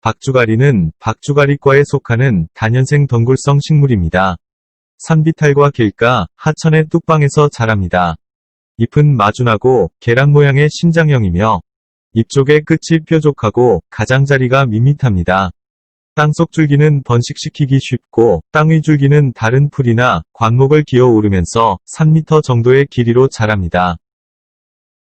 박주가리는 박주가리과에 속하는 단연생 덩굴성 식물입니다. 산비탈과 길가, 하천의 뚝방에서 자랍니다. 잎은 마준하고 계란 모양의 신장형이며 잎 쪽의 끝이 뾰족하고 가장자리가 밋밋합니다. 땅속 줄기는 번식시키기 쉽고 땅 위 줄기는 다른 풀이나 관목을 기어 오르면서 3m 정도의 길이로 자랍니다.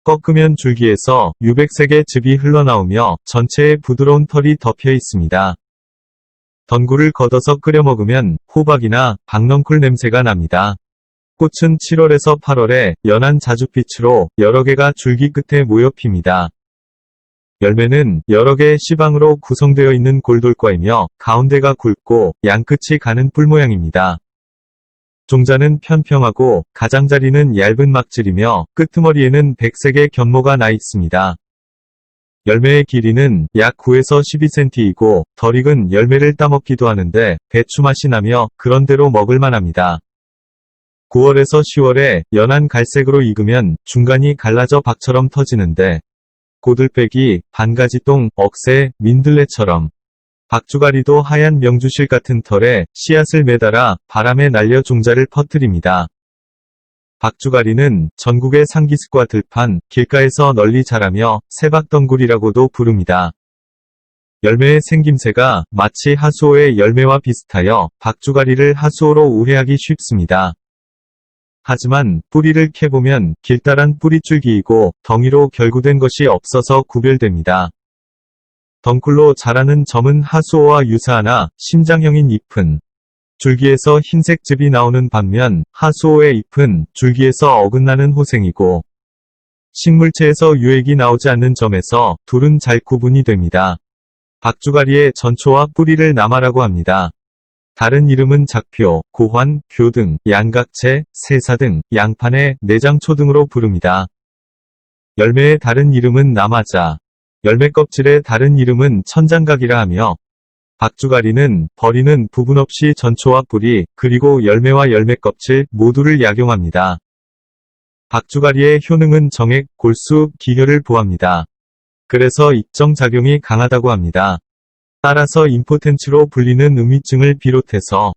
꺾으면 줄기에서 유백색의 즙이 흘러나오며 전체에 부드러운 털이 덮여 있습니다. 덩굴을 걷어서 끓여 먹으면 호박이나 박넝쿨 냄새가 납니다. 꽃은 7월에서 8월에 연한 자줏빛으로 여러 개가 줄기 끝에 모여 핍니다. 열매는 여러 개의 씨방으로 구성되어 있는 골돌과이며 가운데가 굵고 양끝이 가는 뿔 모양입니다. 종자는 편평하고 가장자리는 얇은 막질이며 끄트머리에는 백색의 견모가 나 있습니다. 열매의 길이는 약 9에서 12cm이고 덜 익은 열매를 따먹기도 하는데 배추 맛이 나며 그런대로 먹을만합니다. 9월에서 10월에 연한 갈색으로 익으면 중간이 갈라져 박처럼 터지는데 고들빼기, 반가지똥, 억새, 민들레처럼 박주가리도 하얀 명주실 같은 털에 씨앗을 매달아 바람에 날려 종자를 퍼뜨립니다. 박주가리는 전국의 상기슭과 들판, 길가에서 널리 자라며 세박덩굴이라고도 부릅니다. 열매의 생김새가 마치 하수오의 열매와 비슷하여 박주가리를 하수오로 오해하기 쉽습니다. 하지만 뿌리를 캐보면 길다란 뿌리줄기이고 덩이로 결구된 것이 없어서 구별됩니다. 덩굴로 자라는 점은 하수오와 유사하나 심장형인 잎은 줄기에서 흰색 즙이 나오는 반면 하수오의 잎은 줄기에서 어긋나는 호생이고 식물체에서 유액이 나오지 않는 점에서 둘은 잘 구분이 됩니다. 박주가리의 전초와 뿌리를 남아라고 합니다. 다른 이름은 작표, 고환, 교등, 양각채, 세사 등 양판의 내장초 등으로 부릅니다. 열매의 다른 이름은 남아자, 열매 껍질의 다른 이름은 천장각이라 하며 박주가리는 버리는 부분 없이 전초와 뿌리, 그리고 열매와 열매 껍질 모두를 약용합니다. 박주가리의 효능은 정액, 골수, 기혈을 보합니다. 그래서 입정작용이 강하다고 합니다. 따라서 임포텐츠로 불리는 음위증을 비롯해서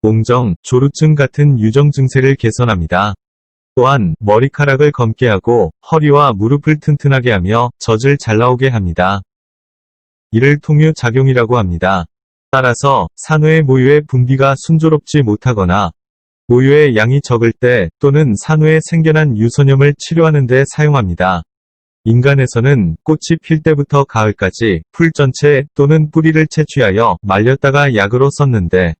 옹정, 조루증 같은 유정 증세를 개선합니다. 또한 머리카락을 검게 하고 허리와 무릎을 튼튼하게 하며 젖을 잘 나오게 합니다. 이를 통유 작용이라고 합니다. 따라서 산후의 모유의 분비가 순조롭지 못하거나 모유의 양이 적을 때 또는 산후에 생겨난 유선염을 치료하는 데 사용합니다. 인간에서는 꽃이 필 때부터 가을까지 풀 전체 또는 뿌리를 채취하여 말렸다가 약으로 썼는데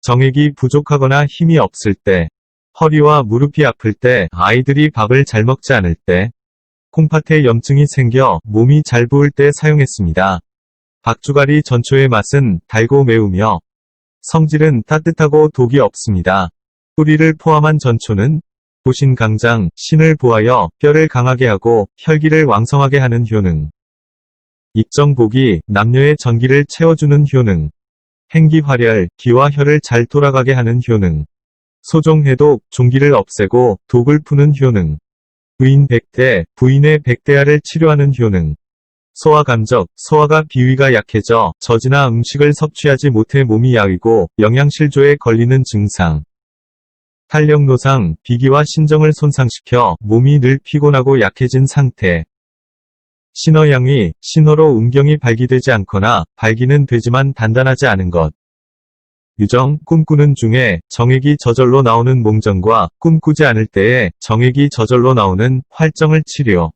정액이 부족하거나 힘이 없을 때 허리와 무릎이 아플 때 아이들이 밥을 잘 먹지 않을 때 콩팥에 염증이 생겨 몸이 잘 부을 때 사용했습니다. 박주가리 전초의 맛은 달고 매우며 성질은 따뜻하고 독이 없습니다. 뿌리를 포함한 전초는 보신강장, 신을 보하여 뼈를 강하게 하고 혈기를 왕성하게 하는 효능. 입정복이 남녀의 전기를 채워주는 효능. 행기활혈, 기와 혈을 잘 돌아가게 하는 효능. 소종 해독, 종기를 없애고 독을 푸는 효능. 부인 백대, 부인의 백대야를 치료하는 효능. 소화 감적, 소화가 비위가 약해져 젖이나 음식을 섭취하지 못해 몸이 야위고 영양실조에 걸리는 증상. 탄력 노상, 비기와 신정을 손상시켜 몸이 늘 피곤하고 약해진 상태. 신어양위, 신호로 음경이 발기되지 않거나 발기는 되지만 단단하지 않은 것. 유정, 꿈꾸는 중에 정액이 저절로 나오는 몽정과 꿈꾸지 않을 때에 정액이 저절로 나오는 활정을 치료.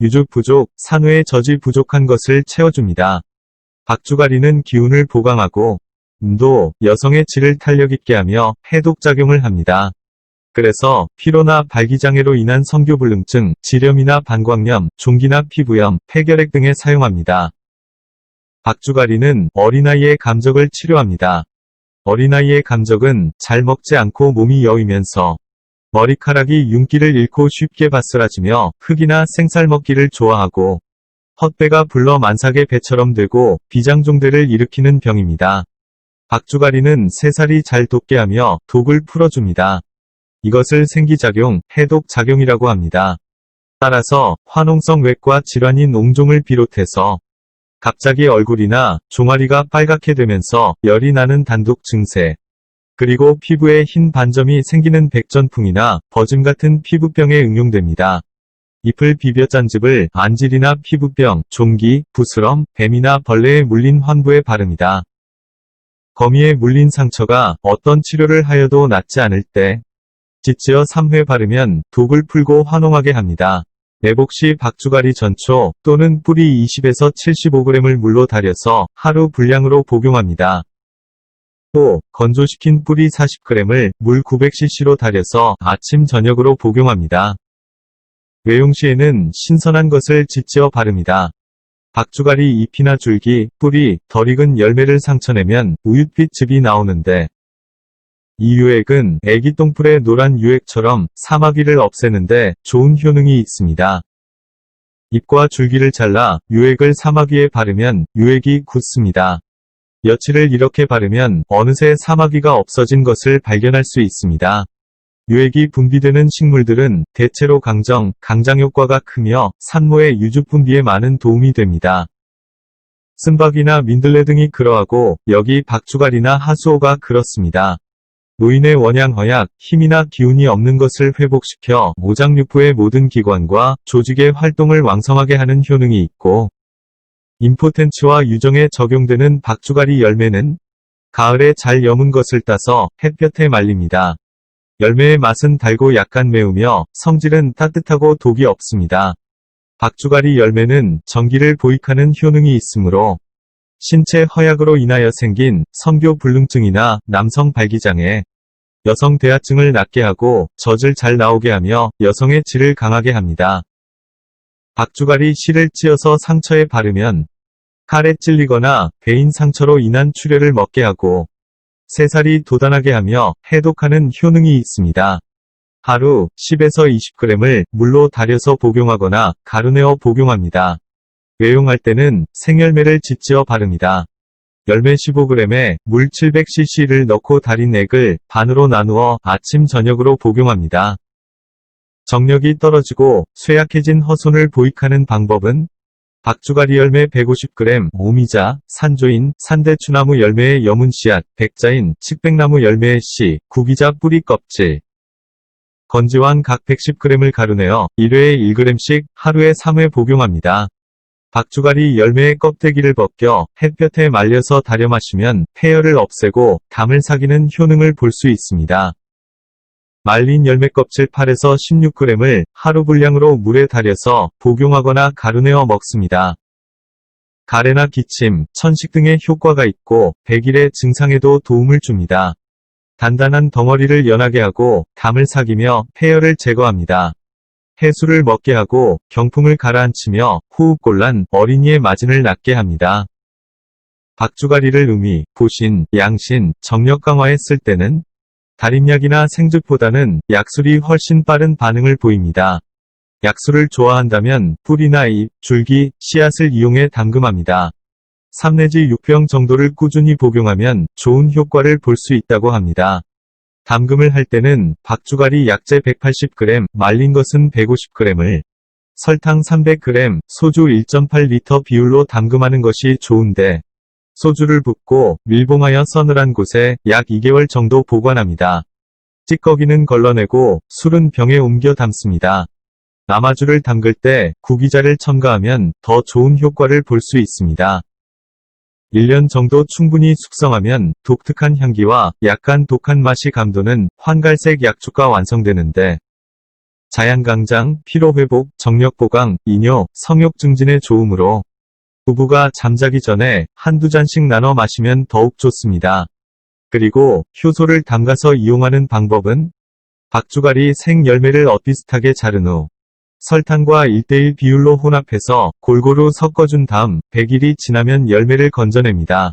유죽 부족, 산후의 젖이 부족한 것을 채워줍니다. 박주가리는 기운을 보강하고 음도 여성의 질을 탄력 있게 하며 해독작용을 합니다. 그래서 피로나 발기장애로 인한 성교불능증, 지렴이나 방광염, 종기나 피부염, 폐결핵 등에 사용합니다. 박주가리는 어린아이의 감적을 치료합니다. 어린아이의 감적은 잘 먹지 않고 몸이 여이면서 머리카락이 윤기를 잃고 쉽게 바스라지며 흙이나 생살 먹기를 좋아하고 헛배가 불러 만삭의 배처럼 되고 비장종대를 일으키는 병입니다. 박주가리는 새살이 잘 돋게 하며 독을 풀어줍니다. 이것을 생기작용, 해독작용이라고 합니다. 따라서 화농성 외과 질환인 옹종을 비롯해서 갑자기 얼굴이나 종아리가 빨갛게 되면서 열이 나는 단독 증세. 그리고 피부에 흰 반점이 생기는 백전풍이나 버짐 같은 피부병에 응용됩니다. 잎을 비벼 짠즙을 안질이나 피부병, 종기, 부스럼, 뱀이나 벌레에 물린 환부에 바릅니다. 거미에 물린 상처가 어떤 치료를 하여도 낫지 않을 때 지치어 3회 바르면 독을 풀고 환홍하게 합니다. 내복 시 박주가리 전초 또는 뿌리 20에서 75g을 물로 달여서 하루 분량으로 복용합니다. 또 건조시킨 뿌리 40g을 물 900cc로 달여서 아침 저녁으로 복용합니다. 외용 시에는 신선한 것을 지지어 바릅니다. 박주가리 잎이나 줄기, 뿌리, 덜 익은 열매를 상처내면 우윳빛 즙이 나오는데 이 유액은 애기 똥풀의 노란 유액처럼 사마귀를 없애는데 좋은 효능이 있습니다. 잎과 줄기를 잘라 유액을 사마귀에 바르면 유액이 굳습니다. 며칠을 이렇게 바르면 어느새 사마귀가 없어진 것을 발견할 수 있습니다. 유액이 분비되는 식물들은 대체로 강정, 강장 효과가 크며 산모의 유주 분비에 많은 도움이 됩니다. 쓴박이나 민들레 등이 그러하고 여기 박주갈이나 하수오가 그렇습니다. 노인의 원양 허약, 힘이나 기운이 없는 것을 회복시켜 모장육부의 모든 기관과 조직의 활동을 왕성하게 하는 효능이 있고 임포텐츠와 유정에 적용되는 박주가리 열매는 가을에 잘 여문 것을 따서 햇볕에 말립니다. 열매의 맛은 달고 약간 매우며 성질은 따뜻하고 독이 없습니다. 박주가리 열매는 전기를 보익하는 효능이 있으므로 신체 허약으로 인하여 생긴 성교 불능증이나 남성 발기장애, 여성 대하증을 낫게 하고 젖을 잘 나오게 하며 여성의 질을 강하게 합니다. 박주가리 씨를 찧어서 상처에 바르면 칼에 찔리거나 배인 상처로 인한 출혈을 먹게 하고 새살이 돋아나게 하며 해독하는 효능이 있습니다. 하루 10에서 20g을 물로 달여서 복용하거나 가루내어 복용합니다. 외용할 때는 생열매를 지지어 바릅니다. 열매 15g에 물 700cc를 넣고 달인 액을 반으로 나누어 아침 저녁으로 복용합니다. 정력이 떨어지고 쇠약해진 허손을 보익하는 방법은 박주가리 열매 150g, 오미자, 산조인, 산대추나무 열매의 여문 씨앗, 백자인, 칡백나무 열매의 씨, 구기자 뿌리 껍질, 건지왕 각 110g을 가루내어 1회에 1g씩 하루에 3회 복용합니다. 박주가리 열매의 껍데기를 벗겨 햇볕에 말려서 달여 마시면 폐열을 없애고 담을 사기는 효능을 볼 수 있습니다. 말린 열매 껍질 8에서 16g을 하루 분량으로 물에 달여서 복용하거나 가루내어 먹습니다. 가래나 기침, 천식 등의 효과가 있고 백일의 증상에도 도움을 줍니다. 단단한 덩어리를 연하게 하고 담을 사기며 폐열을 제거합니다. 해수를 먹게 하고 경풍을 가라앉히며 호흡곤란, 어린이의 마진을 낫게 합니다. 박주가리를 음이, 보신, 양신, 정력 강화에 쓸 때는 달인약이나 생즙보다는 약술이 훨씬 빠른 반응을 보입니다. 약술을 좋아한다면 뿌리나 잎, 줄기, 씨앗을 이용해 담금합니다. 3 내지 6병 정도를 꾸준히 복용하면 좋은 효과를 볼 수 있다고 합니다. 담금을 할 때는 박주가리 약재 180g, 말린 것은 150g을 설탕 300g, 소주 1.8리터 비율로 담금하는 것이 좋은데 소주를 붓고 밀봉하여 서늘한 곳에 약 2개월 정도 보관합니다. 찌꺼기는 걸러내고 술은 병에 옮겨 담습니다. 남아주를 담글 때 구기자를 첨가하면 더 좋은 효과를 볼 수 있습니다. 1년 정도 충분히 숙성하면 독특한 향기와 약간 독한 맛이 감도는 황갈색 약초가 완성되는데 자양강장, 피로회복, 정력보강, 이뇨, 성욕 증진에 좋으므로 부부가 잠자기 전에 한두 잔씩 나눠 마시면 더욱 좋습니다. 그리고 효소를 담가서 이용하는 방법은 박주가리 생열매를 엇비슷하게 자른 후 설탕과 1대1 비율로 혼합해서 골고루 섞어준 다음 100일이 지나면 열매를 건져냅니다.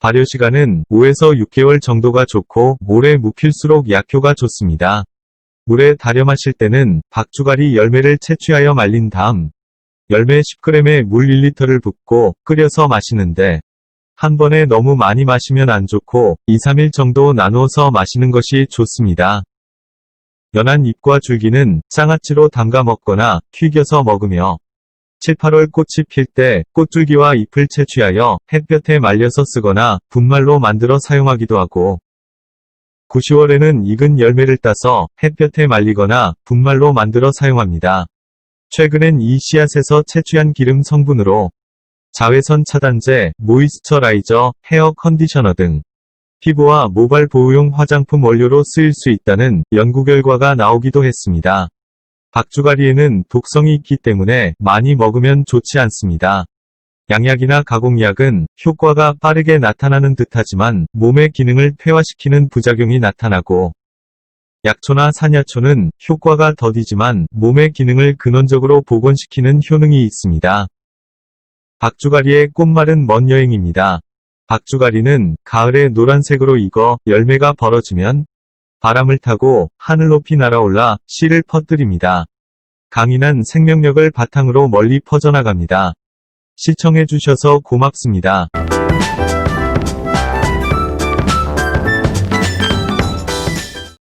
발효 시간은 5에서 6개월 정도가 좋고 오래 묵힐수록 약효가 좋습니다. 물에 달여 마실 때는 박주가리 열매를 채취하여 말린 다음 열매 10g에 물 1리터를 붓고 끓여서 마시는데 한 번에 너무 많이 마시면 안 좋고 2, 3일 정도 나누어서 마시는 것이 좋습니다. 연한 잎과 줄기는 장아찌로 담가 먹거나 튀겨서 먹으며 7, 8월 꽃이 필 때 꽃줄기와 잎을 채취하여 햇볕에 말려서 쓰거나 분말로 만들어 사용하기도 하고 9, 10월에는 익은 열매를 따서 햇볕에 말리거나 분말로 만들어 사용합니다. 최근엔 이 씨앗에서 채취한 기름 성분으로 자외선 차단제, 모이스처라이저, 헤어 컨디셔너 등 피부와 모발 보호용 화장품 원료로 쓰일 수 있다는 연구 결과가 나오기도 했습니다. 박주가리에는 독성이 있기 때문에 많이 먹으면 좋지 않습니다. 양약이나 가공약은 효과가 빠르게 나타나는 듯하지만 몸의 기능을 퇴화시키는 부작용이 나타나고 약초나 산야초는 효과가 더디지만 몸의 기능을 근원적으로 복원시키는 효능이 있습니다. 박주가리의 꽃말은 먼 여행입니다. 박주가리는 가을에 노란색으로 익어 열매가 벌어지면 바람을 타고 하늘 높이 날아올라 씨를 퍼뜨립니다. 강인한 생명력을 바탕으로 멀리 퍼져나갑니다. 시청해주셔서 고맙습니다.